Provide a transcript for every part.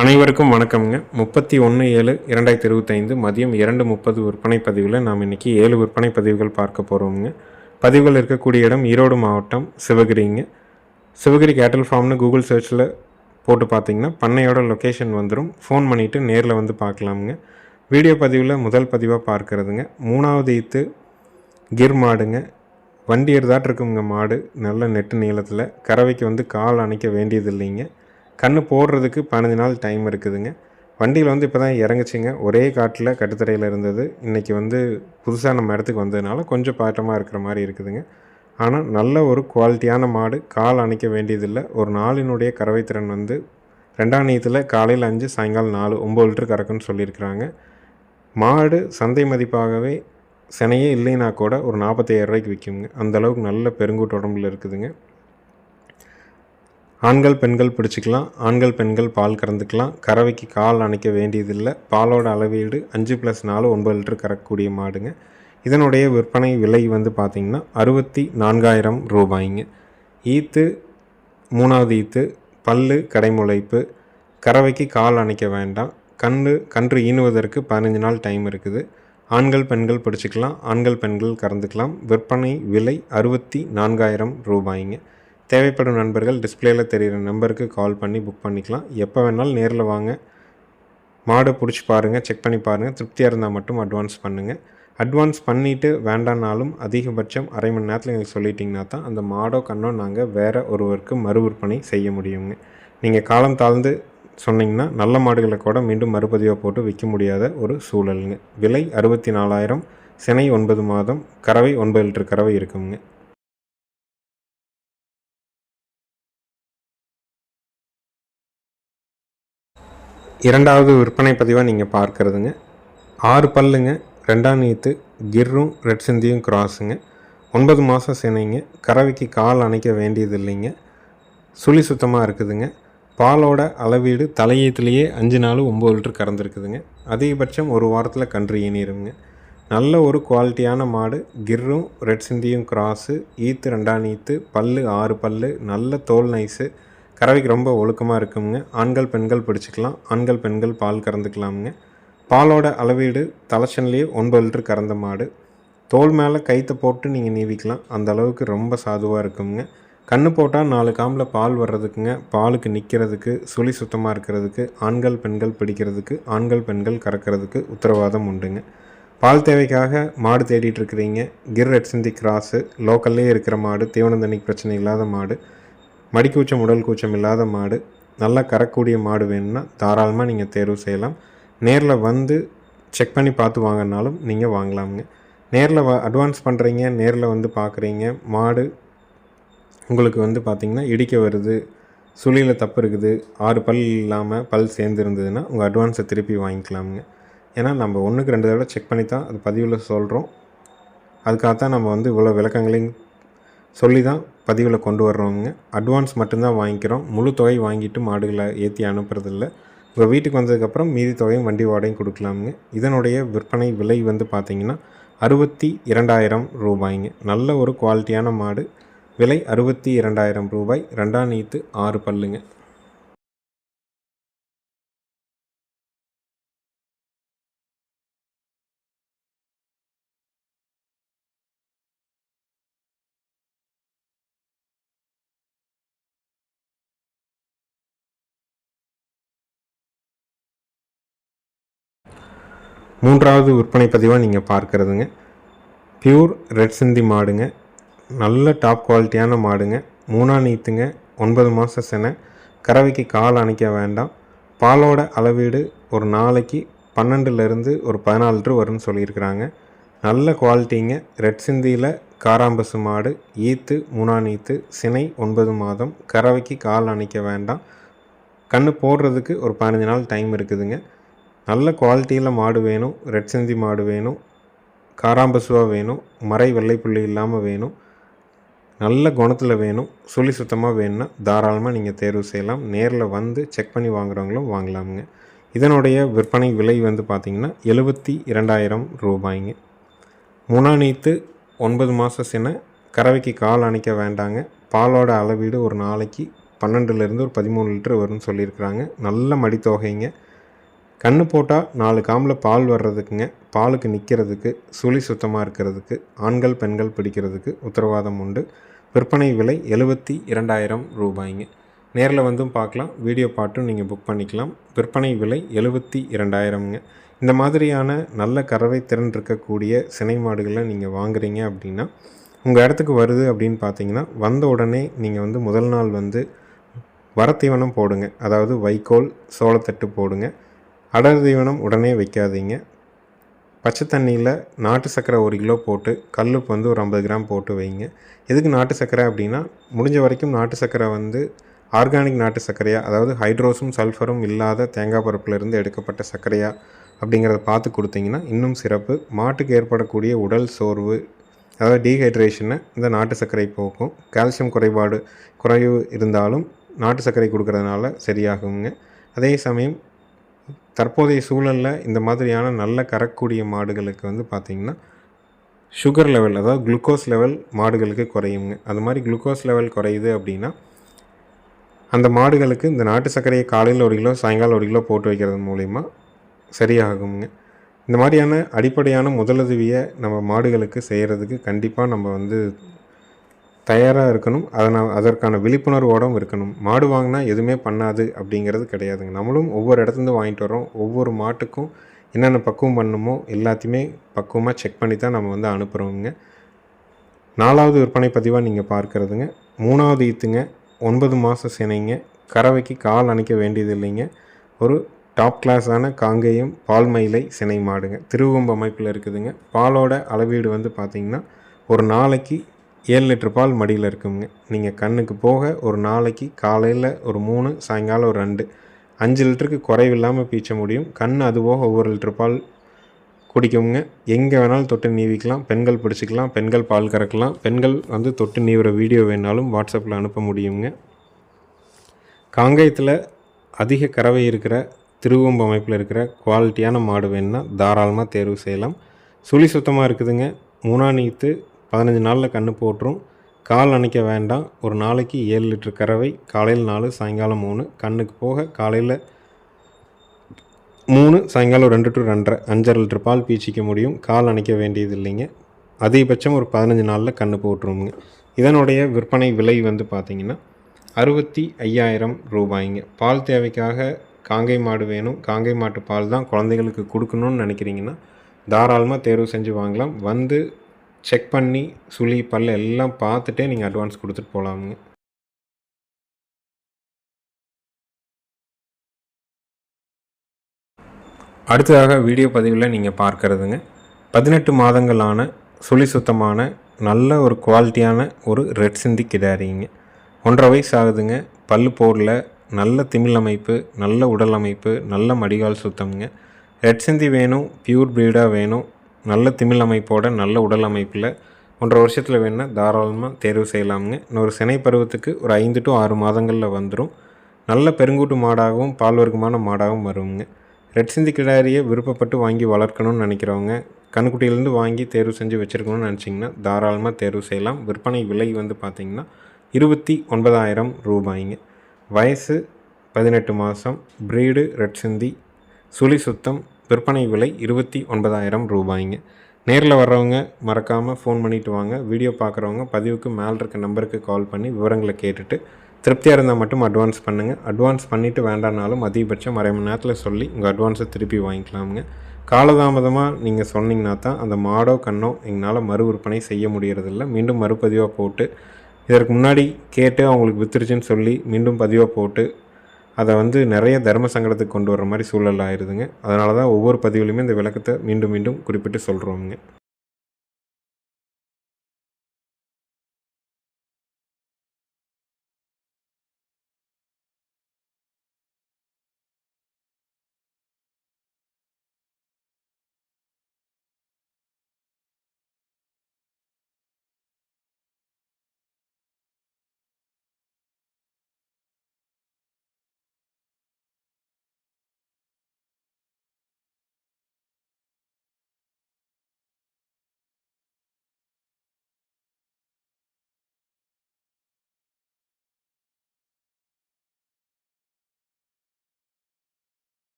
அனைவருக்கும் வணக்கம்ங்க. முப்பத்தி ஒன்று ஏழு இரண்டாயிரத்தி இருபத்தைந்து மதியம் இரண்டு முப்பது விற்பனை பதிவில் நாம் இன்றைக்கி ஏழு விற்பனை பதிவுகள் பார்க்க போகிறோம்ங்க பதிவுகள் இருக்கக்கூடிய இடம் ஈரோடு மாவட்டம் சிவகிரிங்க. சிவகிரி கேட்டல் ஃபார்ம்னு கூகுள் சர்ச்சில் போட்டு பார்த்தீங்கன்னா பண்ணையோட லொக்கேஷன் வந்துடும் ஃபோன் பண்ணிவிட்டு நேரில் வந்து பார்க்கலாமுங்க. வீடியோ பதிவில் முதல் பதிவாக பார்க்கறதுங்க. மூணாவது ஈத்து கிர் மாடுங்க. வண்டி எடுதாட்டிருக்குங்க மாடு. நல்ல நெட்டு நீளத்தில். கறவைக்கு வந்து கால் அணைக்க வேண்டியது இல்லைங்க கன்று போடுறதுக்கு பதினஞ்சு நாள் டைம் இருக்குதுங்க. வண்டியில் வந்து இப்போ தான் இறங்குச்சிங்க. ஒரே காட்டில் கட்டுத்தரையில் இருந்தது. இன்றைக்கி வந்து புதுசாக நம்ம இடத்துக்கு வந்ததுனால கொஞ்சம் பாட்டமாக இருக்கிற மாதிரி இருக்குதுங்க. ஆனால் நல்ல ஒரு குவாலிட்டியான மாடு. கால் அணைக்க வேண்டியதில்லை. ஒரு நாளினுடைய கறவை திறன் வந்து ரெண்டாம் நீயத்தில் காலையில் அஞ்சு சாயங்காலம் நாலு ஒம்பது லிட்டர் கறக்குன்னு சொல்லியிருக்கிறாங்க. மாடு சந்தை மதிப்பாகவே சினையே இல்லைன்னா கூட ஒரு நாற்பத்தையாயிரம் ரூபாய்க்கு விற்குங்க அந்த அளவுக்கு நல்ல பெருங்கூட்டு உடம்புல இருக்குதுங்க. ஆண்கள் பெண்கள் பிடிச்சிக்கலாம். ஆண்கள் பெண்கள் பால் கறந்துக்கலாம். கறவைக்கு கால் அணைக்க வேண்டியதில்லை. பாலோட அளவீடு அஞ்சு ப்ளஸ் நாலு ஒன்பது லிட்டர் கறக்கக்கூடிய மாடுங்க. இதனுடைய விற்பனை விலை வந்து பார்த்திங்கன்னா அறுபத்தி நான்காயிரம் ரூபாய்ங்க. ஈத்து மூணாவது ஈத்து பல்லு கடைமுளைப்பு கறவைக்கு கால் அணைக்க வேண்டாம். கன்று கன்று ஈனுவதற்கு பதினஞ்சு நாள் டைம் இருக்குது. ஆண்கள் பெண்கள் பிடிச்சிக்கலாம். ஆண்கள் பெண்கள் கறந்துக்கலாம். விற்பனை விலை அறுபத்தி நான்காயிரம் ரூபாய்ங்க. தேவைப்படும் நண்பர்கள் டிஸ்பிளேயில் தெரிகிற நம்பருக்கு கால் பண்ணி புக் பண்ணிக்கலாம். எப்போ வேணாலும் நேரில் வாங்க. மாடு பிடிச்சி பாருங்கள் செக் பண்ணி பாருங்கள் திருப்தியாக இருந்தால் மட்டும் அட்வான்ஸ் பண்ணுங்கள் அட்வான்ஸ் பண்ணிவிட்டு வேண்டானாலும் அதிகபட்சம் அரை மணி நேரத்தில் எங்களுக்கு சொல்லிட்டிங்கன்னா தான் அந்த மாடோ கண்ணோ நாங்கள் வேறு ஒருவருக்கு மறு விற்பனை செய்ய முடியுங்க. நீங்கள் காலம் தாழ்ந்து சொன்னிங்கன்னா நல்ல மாடுகளை கூட மீண்டும் மறுபதிவாக போட்டு விற்க முடியாத ஒரு சூழலுங்க. விலை அறுபத்தி நாலாயிரம் சினை ஒன்பது மாதம் கறவை ஒன்பது லிட்டர் கறவை இருக்குங்க. இரண்டாவது விற்பனை பதிவாக நீங்கள் பார்க்குறதுங்க. ஆறு பல்லுங்க ரெண்டாம் நீத்து கிர்ரும் ரெட் சிந்தியும் கிராஸுங்க. ஒன்பது மாதம் சினைங்க கறவைக்கு கால் அணைக்க வேண்டியது இல்லைங்க சுழி சுத்தமாக இருக்குதுங்க. பாலோட அளவீடு தலையீத்துலேயே அஞ்சு நாள் ஒம்பது லிட்டர் கறந்துருக்குதுங்க. அதிகபட்சம் ஒரு வாரத்தில் கன்று ஈனிருங்க. நல்ல ஒரு குவாலிட்டியான மாடு கிர்ரும் ரெட் சிந்தியும் கிராஸு ஈத்து ரெண்டாம் ஈத்து பல்லு ஆறு பல்லு நல்ல தோல் நைஸு கறவைக்கு ரொம்ப ஒழுக்கமாக இருக்குங்க ஆண்கள் பெண்கள் பிடிச்சிக்கலாம். ஆண்கள் பெண்கள் பால் கறந்துக்கலாமுங்க. பாலோட அளவீடு தலைச்சன்லேயே ஒன்பது லிட்டர் கறந்த மாடு. தோல் மேலே கைத்தை போட்டு நீங்கள் நீவிக்கலாம். அந்த அளவுக்கு ரொம்ப சாதுவாக இருக்குங்க கண்ணு போட்டால் நாலு காம்பில் பால் வர்றதுக்குங்க. பாலுக்கு நிற்கிறதுக்கு சுழி சுத்தமாக இருக்கிறதுக்கு ஆண்கள் பெண்கள் பிடிக்கிறதுக்கு ஆண்கள் பெண்கள் கறக்கிறதுக்கு உத்தரவாதம் உண்டுங்க. பால் தேவைக்காக மாடு தேடிட்டு இருக்கிறீங்க. கிர் ரெட் சிந்தி கிராஸு லோக்கல்லே இருக்கிற மாடு தீவனந்தண்ணிக்கு பிரச்சனை இல்லாத மாடு. மடிக்கூச்சம் உடல் கூச்சம் இல்லாத மாடு நல்லா கறக்கூடிய மாடு வேணும்னா தாராளமாக நீங்கள் தேர்வு செய்யலாம். நேரில் வந்து செக் பண்ணி பார்த்து வாங்கினாலும் நீங்கள் வாங்கலாமுங்க. நேரில் வ அட்வான்ஸ் பண்ணுறீங்க நேரில் வந்து பார்க்குறீங்க மாடு உங்களுக்கு வந்து பார்த்திங்கன்னா இடிக்க வருது சுழியில் தப்பு இருக்குது ஆறு பல் இல்லாமல் பல் சேர்ந்துருந்ததுன்னா உங்கள் அட்வான்ஸை திருப்பி வாங்கிக்கலாமுங்க. ஏன்னா நம்ம ஒன்றுக்கு ரெண்டு தடவை செக் பண்ணி தான் அது பதிவில் சொல்கிறோம் அதுக்காகத்தான் நம்ம வந்து இவ்வளோ விளக்கங்களையும் சொல்லி தான் பதிவில் கொண்டு வர்றோங்க அட்வான்ஸ் மட்டும்தான் வாங்கிக்கிறோம். முழு தொகை வாங்கிட்டு மாடுகளை ஏற்றி அனுப்புறதில்ல. உங்கள் வீட்டுக்கு வந்ததுக்கப்புறம் மீதி தொகையும் வண்டி வாடகையும் கொடுக்கலாமுங்க. இதனுடைய விற்பனை விலை வந்து பார்த்திங்கன்னா அறுபத்தி இரண்டாயிரம் ரூபாய்ங்க. நல்ல ஒரு குவாலிட்டியான மாடு. விலை அறுபத்தி இரண்டாயிரம் ரூபாய். ரெண்டாம் நீத்து ஆறு பல்லுங்க. மூன்றாவது விற்பனை பதிவாக நீங்கள் பார்க்குறதுங்க. பியூர் ரெட் சிந்தி மாடுங்க. நல்ல டாப் குவாலிட்டியான மாடுங்க. மூணா நீத்துங்க ஒன்பது மாத செனை. கறவைக்கு கால் அணைக்க வேண்டாம். பாலோட அளவீடு ஒரு நாளைக்கு பன்னெண்டுலேருந்து ஒரு பதினாலு லிட்டர் வரும்னு சொல்லியிருக்கிறாங்க. நல்ல குவாலிட்டிங்க ரெட் சிந்தியில் காராம்பசு மாடு ஈத்து மூணா நீத்து சினை ஒன்பது மாதம். கறவைக்கு கால் அணைக்க வேண்டாம். கண்ணு போடுறதுக்கு ஒரு பதினஞ்சு நாள் டைம் இருக்குதுங்க. நல்ல குவாலிட்டியில் மாடு வேணும் ரெட் சிந்தி மாடு வேணும் காராம்பசுவாக வேணும் மறை வெள்ளைப்புள்ளி இல்லாமல் வேணும் நல்ல குணத்தில் வேணும் சுழி சுத்தமாக வேணும்னா தாராளமாக நீங்கள் தேர்வு செய்யலாம். நேரில் வந்து செக் பண்ணி வாங்குறவங்களும் வாங்கலாமுங்க. இதனுடைய விற்பனை விலை வந்து பார்த்திங்கன்னா எழுபத்தி இரண்டாயிரம் ரூபாய்ங்க. முனாநீத்து ஒன்பது மாத சின கறவைக்கு கால் அணைக்க வேண்டாங்க. பாலோட அளவீடு ஒரு நாளைக்கு பன்னெண்டுலேருந்து ஒரு பதிமூணு லிட்டர் வரும்னு சொல்லியிருக்கிறாங்க. நல்ல மடித்தொகைங்க. கன்று போட்டால் நாலு காம்பில் பால் வர்றதுக்குங்க. பாலுக்கு நிற்கிறதுக்கு சுழி சுத்தமாக இருக்கிறதுக்கு ஆண்கள் பெண்கள் பிடிக்கிறதுக்கு உத்தரவாதம் உண்டு. விற்பனை விலை எழுபத்தி இரண்டாயிரம் ரூபாய்ங்க. நேரில் வந்தும் பார்க்கலாம் வீடியோ பாட்டும் நீங்கள் புக் பண்ணிக்கலாம். விற்பனை விலை எழுபத்தி இரண்டாயிரம்ங்க. இந்த மாதிரியான நல்ல கறவை திறன் இருக்கக்கூடிய சினை மாடுகளை நீங்கள் வாங்குறீங்க அப்படின்னா உங்கள் இடத்துக்கு வருது அப்படின்னு பார்த்தீங்கன்னா வந்த உடனே நீங்கள் வந்து முதல் நாள் வந்து வரத்தீவனம் போடுங்க. அதாவது வைக்கோல் சோளத்தட்டு போடுங்க. அடர் தீவனம் உடனே வைக்காதீங்க. பச்சை தண்ணியில் நாட்டு சர்க்கரை ஒரு கிலோ போட்டு கல்லுப்பு வந்து ஒரு ஐம்பது கிராம் போட்டு வைங்க. எதுக்கு நாட்டு சர்க்கரை அப்படின்னா முடிஞ்ச வரைக்கும் நாட்டு சர்க்கரை வந்து ஆர்கானிக் நாட்டு சர்க்கரையாக அதாவது ஹைட்ரோஸும் சல்ஃபரும் இல்லாத தேங்காய் பருப்புலேருந்து எடுக்கப்பட்ட சர்க்கரையா அப்படிங்கிறத பார்த்து கொடுத்தீங்கன்னா இன்னும் சிறப்பு. மாட்டுக்கு ஏற்படக்கூடிய உடல் சோர்வு அதாவது டீஹைட்ரேஷனை இந்த நாட்டு சர்க்கரை போக்கும். கால்சியம் குறைபாடு குறைவு இருந்தாலும் நாட்டு சர்க்கரை கொடுக்கறதுனால சரியாகுங்க. அதே சமயம் தற்போதைய சூழலில் இந்த மாதிரியான நல்ல கறக்கூடிய மாடுகளுக்கு வந்து பார்த்திங்கன்னா சுகர் லெவல் அதாவது குளுக்கோஸ் லெவல் மாடுகளுக்கு குறையுங்க. அது மாதிரி குளுக்கோஸ் லெவல் குறையுது அப்படின்னா அந்த மாடுகளுக்கு இந்த நாட்டு சர்க்கரையை காலையில் ஒரு கிலோ சாயங்காலம் ஒரு கிலோ போட்டு வைக்கிறது மூலிமா சரியாகுங்க. இந்த மாதிரியான அடிப்படையான முதலுதவியை நம்ம மாடுகளுக்கு செய்கிறதுக்கு கண்டிப்பாக நம்ம வந்து தயாராக இருக்கணும். அதனால் அதற்கான விழிப்புணர்வோடும் இருக்கணும். மாடு வாங்கினா எதுவுமே பண்ணாது அப்படிங்கிறது கிடையாதுங்க. நம்மளும் ஒவ்வொரு இடத்துலேருந்து வாங்கிட்டு வரோம் ஒவ்வொரு மாட்டுக்கும் என்னென்ன பக்குவம் பண்ணணுமோ எல்லாத்தையுமே பக்குவமாக செக் பண்ணி தான் நம்ம வந்து அனுப்புகிறோங்க நாலாவது விற்பனை பதிவாக நீங்கள் பார்க்குறதுங்க. மூணாவது ஈத்துங்க. ஒன்பது மாதம் சினைங்க. கறவைக்கு கால் அணைக்க வேண்டியது இல்லைங்க ஒரு டாப் கிளாஸான காங்கேயம் பால் மயிலை சினை மாடுங்க. திருவம்பு அமைப்பில் இருக்குதுங்க. பாலோட அளவீடு வந்து பார்த்திங்கன்னா ஒரு நாளைக்கு ஏழு லிட்டர் பால் மடியில் இருக்குங்க. நீங்கள் கண்ணுக்கு போக ஒரு நாளைக்கு காலையில் ஒரு மூணு சாயங்காலம் ஒரு ரெண்டு. அஞ்சு லிட்டருக்கு குறைவில்லாமல் பீச்ச முடியும். கண் அதுபோக ஒவ்வொரு லிட்டர் பால் குடிக்குங்க. எங்கே வேணாலும் தொட்டு நீவிக்கலாம். பெண்கள் பிடிச்சிக்கலாம். பெண்கள் பால் கறக்கலாம். பெண்கள் வந்து தொட்டு நீவுற வீடியோ வேணாலும் வாட்ஸ்அப்பில் அனுப்ப முடியுங்க. காங்கயத்தில் அதிக கறவை இருக்கிற திருவம்பு அமைப்பில் இருக்கிற குவாலிட்டியான மாடு வேணுன்னா தாராளமாக தேர்வு செய்யலாம். சுழி சுத்தமாக இருக்குதுங்க. மூணா நீத்து பதினஞ்சு நாளில் கன்று போட்டுரும். கால் அணைக்க வேண்டாம். ஒரு நாளைக்கு ஏழு லிட்டர் கறவை காலையில் நாலு சாயங்காலம் மூணு கண்ணுக்கு போக காலையில் மூணு சாயங்காலம் ரெண்டு டு ரெண்டரை அஞ்சரை லிட்டர் பால் பீச்சிக்க முடியும். கால் அணைக்க வேண்டியது இல்லைங்க. அதிகபட்சம் ஒரு பதினஞ்சு நாளில் கன்று போட்டுருவோங்க இதனுடைய விற்பனை விலை வந்து பார்த்திங்கன்னா அறுபத்தி ஐயாயிரம் ரூபாய்ங்க. பால் தேவைக்காக காங்கை மாடு வேணும். காங்கை மாட்டு பால் தான் குழந்தைகளுக்கு கொடுக்கணும்னு நினைக்கிறீங்கன்னா தாராளமாக தேர்வு செஞ்சு வாங்கலாம். வந்து செக் பண்ணி சுழி பல் எல்லாம் பார்த்துட்டே நீங்கள் அட்வான்ஸ் கொடுத்துட்டு போகலாமுங்க அடுத்ததாக வீடியோ பதிவில் நீங்கள் பார்க்குறதுங்க. பதினெட்டு மாதங்களான சுழி சுத்தமான நல்ல ஒரு குவாலிட்டியான ஒரு ரெட் சிந்தி கிடாரிங்க. ஒன்றரை வயசு ஆகுதுங்க. பல் போரில் நல்ல திமிழ் அமைப்பு நல்ல உடல் அமைப்பு நல்ல மடிகால் சுத்தம்ங்க. ரெட் சிந்தி வேணும் பியூர் ப்ரீடாக வேணும். நல்ல திமிழ் அமைப்போட நல்ல உடல் அமைப்பில் ஒன்றரை வருஷத்தில் வேணால் தாராளமாக தேர்வு செய்யலாமுங்க. இன்னொரு சினை பருவத்துக்கு ஒரு ஐந்து டு ஆறு மாதங்களில் வந்துடும் நல்ல பெருங்கூட்டு மாடாகவும் பால்வர்க்கமான மாடாகவும் வருங்க. ரெட் சிந்தி கிடாரியை விருப்பப்பட்டு வாங்கி வளர்க்கணும்னு நினைக்கிறவங்க கண்குட்டியிலேருந்து வாங்கி தேர்வு செஞ்சு வச்சுருக்கணும்னு நினச்சிங்கன்னா தாராளமாக தேர்வு செய்யலாம். விற்பனை விலை வந்து பார்த்திங்கன்னா இருபத்தி ஒன்பதாயிரம் ரூபாய்ங்க. வயசு பதினெட்டு மாதம் ப்ரீடு ரெட் சிந்தி சுழி சுத்தம் விற்பனை விலை இருபத்தி ஒன்பதாயிரம் ரூபாய்ங்க. நேரில் வர்றவங்க மறக்காமல் ஃபோன் பண்ணிவிட்டு வாங்க. வீடியோ பார்க்குறவங்க பதிவுக்கு மேலே இருக்க நம்பருக்கு கால் பண்ணி விவரங்களை கேட்டுட்டு திருப்தியாக இருந்தால் மட்டும் அட்வான்ஸ் பண்ணுங்கள் அட்வான்ஸ் பண்ணிவிட்டு வேண்டானாலும் அதிகபட்சம் அரை மணி நேரத்தில் சொல்லி உங்கள் அட்வான்ஸை திருப்பி வாங்கிக்கலாமுங்க. காலதாமதமாக நீங்கள் சொன்னீங்கன்னா தான் அந்த மாடோ கண்ணோ எங்களால் மறு விற்பனை செய்ய முடியறதில்ல. மீண்டும் மறுபதிவாக போட்டு இதற்கு முன்னாடி கேட்டு அவங்களுக்கு வித்துருச்சுன்னு சொல்லி மீண்டும் பதிவாக போட்டு அதை வந்து நிறைய தர்ம சங்கடத்துக்கு கொண்டு வர மாதிரி சூழல் ஆயிடுதுங்க அதனால தான் ஒவ்வொரு பதிவுலையுமே இந்த விளக்கத்தை மீண்டும் மீண்டும் குறிப்பிட்டு சொல்கிறோங்க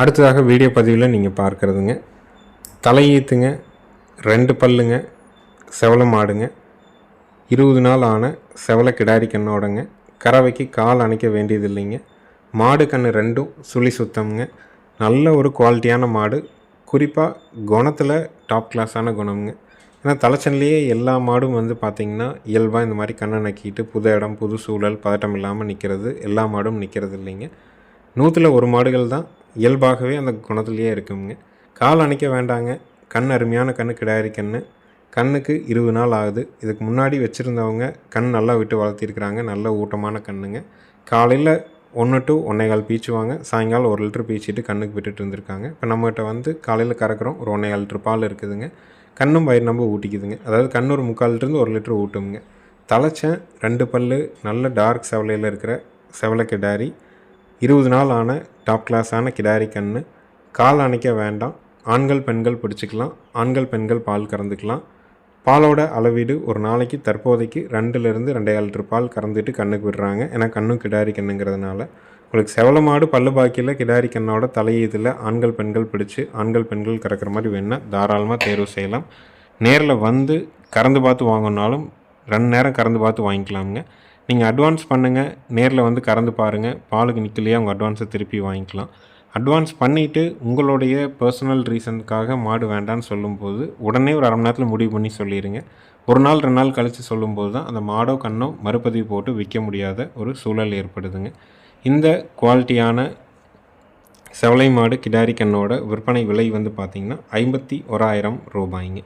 அடுத்ததாக வீடியோ பதிவில் நீங்கள் பார்க்குறதுங்க. தலையீத்துங்க ரெண்டு பல்லுங்க செவல மாடுங்க இருபது நாள் ஆன செவல கிடாரி கண்ணோடங்க. கறவைக்கு கால் அணைக்க வேண்டியது இல்லைங்க மாடு கன்று ரெண்டும் சுழி சுத்தம்ங்க. நல்ல ஒரு குவாலிட்டியான மாடு. குறிப்பாக குணத்தில் டாப் கிளாஸான குணம்ங்க. ஏன்னா தலைச்சன்லேயே எல்லா மாடும் வந்து பார்த்திங்கன்னா இயல்பாக இந்த மாதிரி கண்ணை நக்கிட்டு புது இடம் புது சூழல் பதட்டம் இல்லாமல் நிற்கிறது எல்லா மாடும் நிற்கிறது இல்லைங்க நூற்றில் ஒரு மாடுகள் தான். இயல்பாகவே அந்த குணத்துலேயே இருக்குங்க. கால் அணைக்க வேண்டாங்க. கண் அருமையான கண்ணு கிடாரி கண்ணு கண்ணுக்கு இருபது நாள் ஆகுது. இதுக்கு முன்னாடி வச்சுருந்தவங்க கண் நல்லா விட்டு வளர்த்திருக்கிறாங்க. நல்ல ஊட்டமான கண்ணுங்க. காலையில் ஒன்று டு ஒன்றேகால் பீச்சுவாங்க. சாயங்காலம் ஒரு லிட்டர் பீச்சிட்டு கண்ணுக்கு விட்டுட்டு இருந்திருக்காங்க. இப்போ நம்மகிட்ட வந்து காலையில் கறக்குறோம். ஒரு ஒன்றேகால் லிட்டர் பால் இருக்குதுங்க. கண்ணும் பயிர் நம்ம ஊட்டிக்குதுங்க. அதாவது கண் ஒரு முக்கால் லிட்டருந்து ஒரு லிட்டர் ஊட்டுங்க தலைச்சேன் ரெண்டு பல் நல்ல டார்க் செவலையில் இருக்கிற செவலை கிடாரி இருபது நாள் ஆன டாப் கிளாஸான கிடாரி கன்று கால் அணைக்க வேண்டாம். ஆண்கள் பெண்கள் பிடிச்சிக்கலாம். ஆண்கள் பெண்கள் பால் கறந்துக்கலாம். பாலோட அளவீடு ஒரு நாளைக்கு தற்போதைக்கு ரெண்டுலேருந்து ரெண்டே லிட்டர் பால் கறந்துட்டு கண்ணுக்கு விடுறாங்க. ஏன்னா கண்ணும் கிடாரி கண்ணுங்கிறதுனால. உங்களுக்கு செவல மாடு பல்லு பாக்கியில் கிடாரி கண்ணோட தலையீதில் ஆண்கள் பெண்கள் பிடிச்சி ஆண்கள் பெண்கள் கறக்கிற மாதிரி வேணால் தாராளமாக தேர்வு செய்யலாம். நேரில் வந்து கறந்து பார்த்து வாங்கினாலும் ரெண்டு நேரம் கறந்து பார்த்து வாங்கிக்கலாமுங்க. நீங்கள் அட்வான்ஸ் பண்ணுங்கள் நேரில் வந்து கறந்து பாருங்கள் பாலுக்கு நிற்கலையே உங்கள் அட்வான்ஸை திருப்பி வாங்கிக்கலாம். அட்வான்ஸ் பண்ணிவிட்டு உங்களுடைய பர்சனல் ரீசனுக்காக மாடு வேண்டான்னு சொல்லும்போது உடனே ஒரு அரை மணி நேரத்தில் முடிவு பண்ணி சொல்லிடுங்க ஒரு நாள் ரெண்டு நாள் கழித்து சொல்லும்போது தான் அந்த மாடோ கண்ணோ மறுபதிவு போட்டு விற்க முடியாத ஒரு சூழல் ஏற்படுதுங்க. இந்த குவாலிட்டியான செவலை மாடு கிடாரி கண்ணோட விற்பனை விலை வந்து பார்த்திங்கன்னா ஐம்பத்தி ஓராயிரம் ரூபாய்ங்க.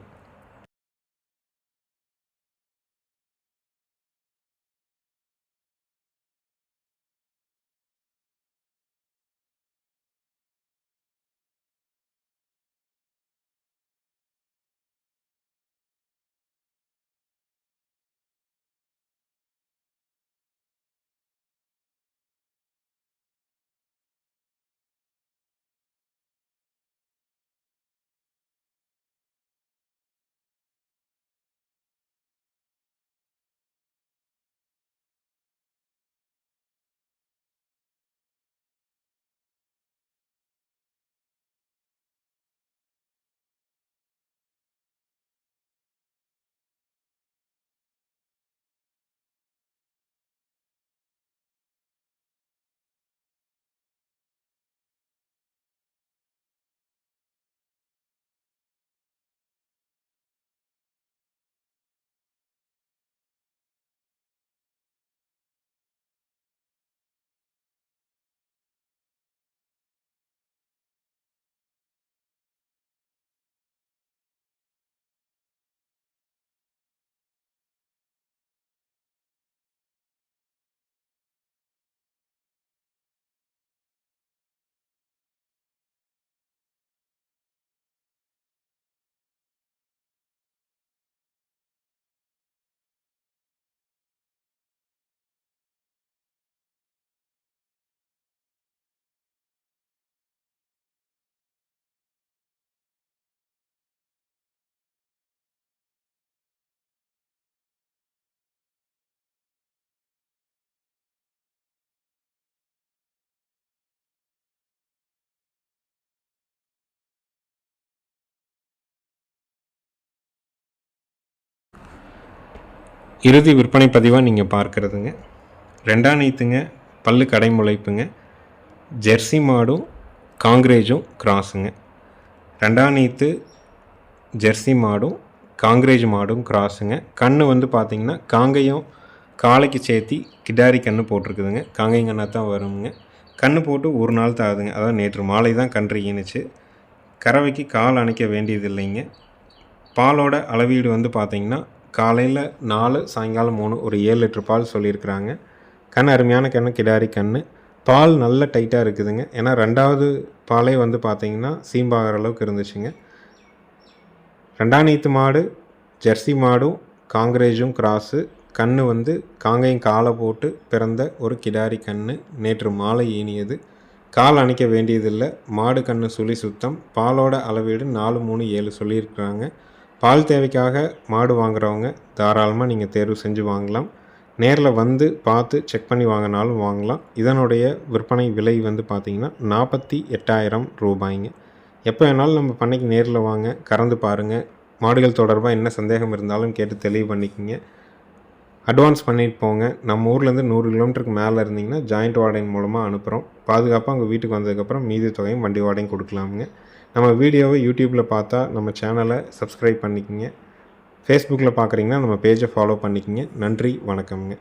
இறுதி விற்பனை பதிவாக நீங்கள் பார்க்குறதுங்க. ரெண்டாம் நீத்துங்க பல்லு கடை முளைப்புங்க ஜெர்சி மாடும் காங்கிரேஜும் கிராஸுங்க. ரெண்டாம் நீத்து ஜெர்சி மாடும் காங்கிரேஜ் மாடும் கிராஸுங்க. கண் வந்து பார்த்திங்கன்னா காங்கையும் காலைக்கு சேர்த்தி கிடாரி கன்று போட்டிருக்குதுங்க. காங்கையும் கண்ணாக தான் வருங்க கன்று போட்டு ஒரு நாள் தான் ஆகுதுங்க. அதாவது நேற்று மாலை தான் கன்று ஈனுச்சு. கறவைக்கு கால் அணைக்க வேண்டியது இல்லைங்க பாலோட அளவீடு வந்து பார்த்திங்கன்னா காலையில் நாலு சாயங்காலம் மூணு ஒரு ஏழு லிட்டர் பால் சொல்லியிருக்கிறாங்க. கண் அருமையான கண்ணு கிடாரி கண் பால் நல்ல டைட்டாக இருக்குதுங்க. ஏன்னா ரெண்டாவது பாலே வந்து பார்த்திங்கன்னா சீம்பாகிற அளவுக்கு இருந்துச்சுங்க. ரெண்டாம் நீத்து மாடு ஜெர்சி மாடும் காங்கிரேஜும் கிராஸு. கண் வந்து காங்கையும் காலை போட்டு பிறந்த ஒரு கிடாரி கண் நேற்று மாலை ஈனியது கால் அணைக்க வேண்டியதில்லை. மாடு கண்ணு சுழி சுத்தம். பாலோட அளவீடு நாலு மூணு ஏழு சொல்லியிருக்கிறாங்க. பால் தேவைக்காக மாடு வாங்குறவங்க தாராளமாக நீங்கள் தேர்வு செஞ்சு வாங்கலாம். நேரில் வந்து பார்த்து செக் பண்ணி வாங்கினாலும் வாங்கலாம். இதனுடைய விற்பனை விலை வந்து பார்த்திங்கன்னா நாற்பத்தி எட்டாயிரம் ரூபாய்ங்க. எப்போ வேணாலும் நம்ம பண்ணைக்கு நேரில் வாங்க கறந்து பாருங்கள் மாடுகள் தொடர்பாக என்ன சந்தேகம் இருந்தாலும் கேட்டு தெளிவு பண்ணிக்கோங்க. அட்வான்ஸ் பண்ணிட்டு போங்க. நம்ம ஊர்லேருந்து நூறு கிலோமீட்டருக்கு மேலே இருந்தீங்கன்னா ஜாயிண்ட் வாடகை மூலமாக அனுப்புகிறோம் பாதுகாப்பாக உங்கள் வீட்டுக்கு வந்ததுக்கப்புறம் மீதி தொகையும் வண்டி வாடகையும் கொடுக்கலாமுங்க. நம்ம வீடியோவை யூடியூப்பில் பார்த்தா நம்ம சேனலை சப்ஸ்கிரைப் பண்ணிக்கோங்க. ஃபேஸ்புக்கில் பார்க்குறீங்கன்னா நம்ம பேஜை ஃபாலோ பண்ணிக்கோங்க. நன்றி வணக்கம்ங்க.